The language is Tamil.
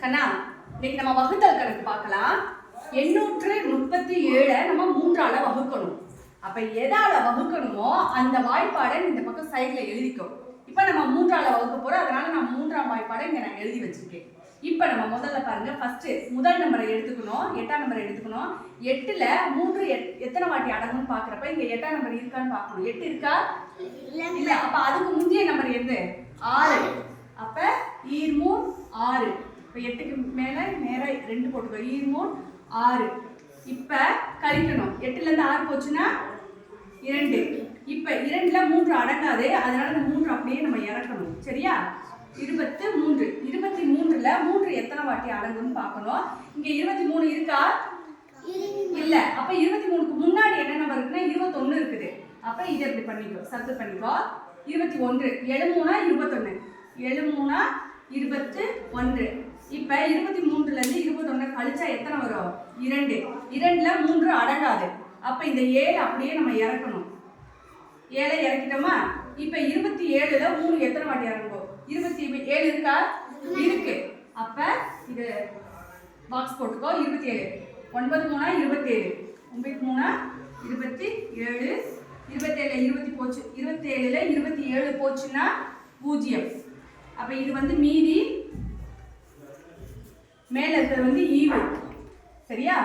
கண்ணா இன்னைக்கு நம்ம வகுத்தல் கணக்கு பார்க்கலாம். எண்ணூற்று முப்பத்தி ஏழை நம்ம மூன்றால வகுக்கணும். அப்ப எதால வகுக்கணுமோ அந்த வாய்ப்பாடை இந்த பக்கம் சைடுல எழுதிக்கும் இப்ப நம்ம மூன்றால வகுக்க போறோம். அதனால நான் மூன்றாம் வாய்ப்பாடை இங்க நான் எழுதி வச்சிருக்கேன். இப்ப நம்ம முதல்ல பாருங்க ஃபர்ஸ்ட் முதல் நம்பரை எடுத்துக்கணும். எட்டாம் நம்பரை எடுத்துக்கணும். எட்டுல மூன்று எத்- எத்தனை வாட்டி அடங்கும்னு பாக்குறப்ப இங்க எட்டாம் நம்பர் இருக்கான்னு பார்க்கணும். எட்டு இருக்கா? இல்ல அப்ப அதுக்கு முந்தைய நம்பர் எது? ஆறு. அப்ப ஈர்மூன் ஆறு. இப்போ எட்டுக்கு மேலே நேராக ரெண்டு போட்டுக்கோ. ஈர்மூன் ஆறு. இப்போ கழிக்கணும். எட்டுலேருந்து ஆறு போச்சுன்னா இரண்டு. இப்போ இரண்டில் மூன்று அடங்காது அதனால இந்த மூன்று அப்படியே நம்ம இறக்கணும். சரியா? இருபத்து மூன்று. இருபத்தி மூன்றுல மூன்று எத்தனை வாட்டி அடங்கும்னு பார்க்கணும். இங்கே இருபத்தி மூணு இருக்கா? இல்லை. அப்போ இருபத்தி மூணுக்கு முன்னாடி என்ன நம்பர் இருக்குன்னா இருபத்தொன்னு இருக்குது. அப்போ இதை இப்படி பண்ணிக்கோ. சத்து பண்ணிக்கோ. இருபத்தி ஒன்று. எழுமூணா இருபத்தொன்று இருபத்தொன்னு இருபத்து ஒன்று. இப்ப இருபத்தி மூன்றுல இருந்து இருபத்தொன்னு கழிச்சா எத்தனை வரும்? இரண்டு. இரண்டுல மூன்று அடங்காது. அப்ப இந்த ஏழு அப்படியே நம்ம இறக்கணும். ஏழை இறக்கிட்டோமா? இப்ப இருபத்தி ஏழுல மூணு எத்தனை வாட்டி இறங்கும் இருபத்தி ஏழு இருக்கா? இருக்கு. அப்ப இது பாக்ஸ் போட்டுக்கோ. இருபத்தி ஏழு ஒன்பது மூணா இருபத்தி ஏழு ஒன்பது மூணா? இருபத்தி ஏழு இருபத்தேழு இருபத்தி போச்சு. இருபத்தேழில் இருபத்தி ஏழு போச்சுன்னா பூஜ்ஜியம். அப்போ இது வந்து மீதி மேலே இருக்கிறது வந்து ஈவு. சரியா?